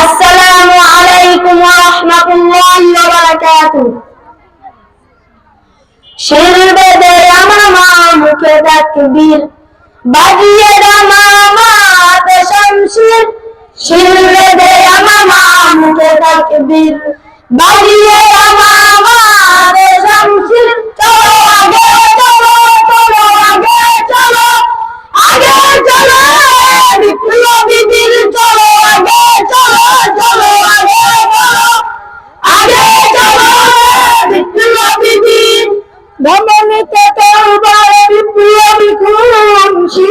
আসসালামু আলাইকুম ওয়া রাহমাতুল্লাহি ওয়া বারাকাতুহু। শির বেদে আমা মুখে তাকবীর, বাজিয়ে দামামাত শামশির। শির বেদে আমা মুখে তাকবীর, বাজিয়ে দামামাত শামশির চলো আগে চলো চলো আগে চলো আগে চলো বিপ্লবী বীর চলো আগে চলো চলো আগে চলো আগে চলো বিপ্লবী বীর ধমনীতে তরবার বিপ্লবী খুন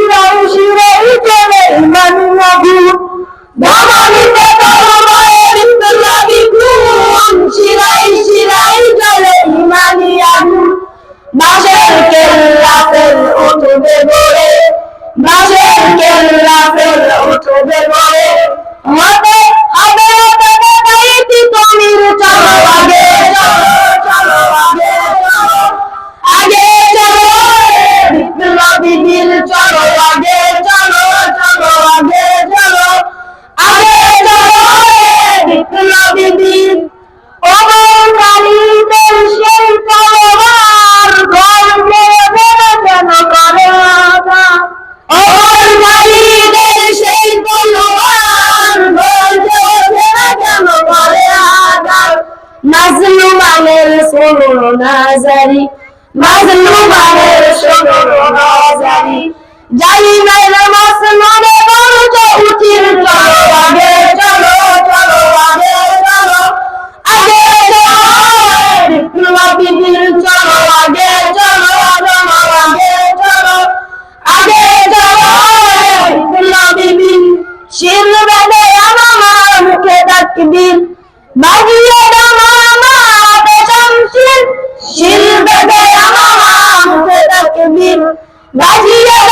মাজলুমানের শোনো নাজারি মাজলুমানের শোনো নাজারি জালিমের মসনদে বলছ উচির চলো আগে চলো চলো আগে চলো আগে বিপ্লবী বীর চলো আগে চলো চলো আগে চলো আগে চলো বিপ্লবী বীর শির বেদে আমার মুখে তাকবীর বাজিয়ে পেশামশির শির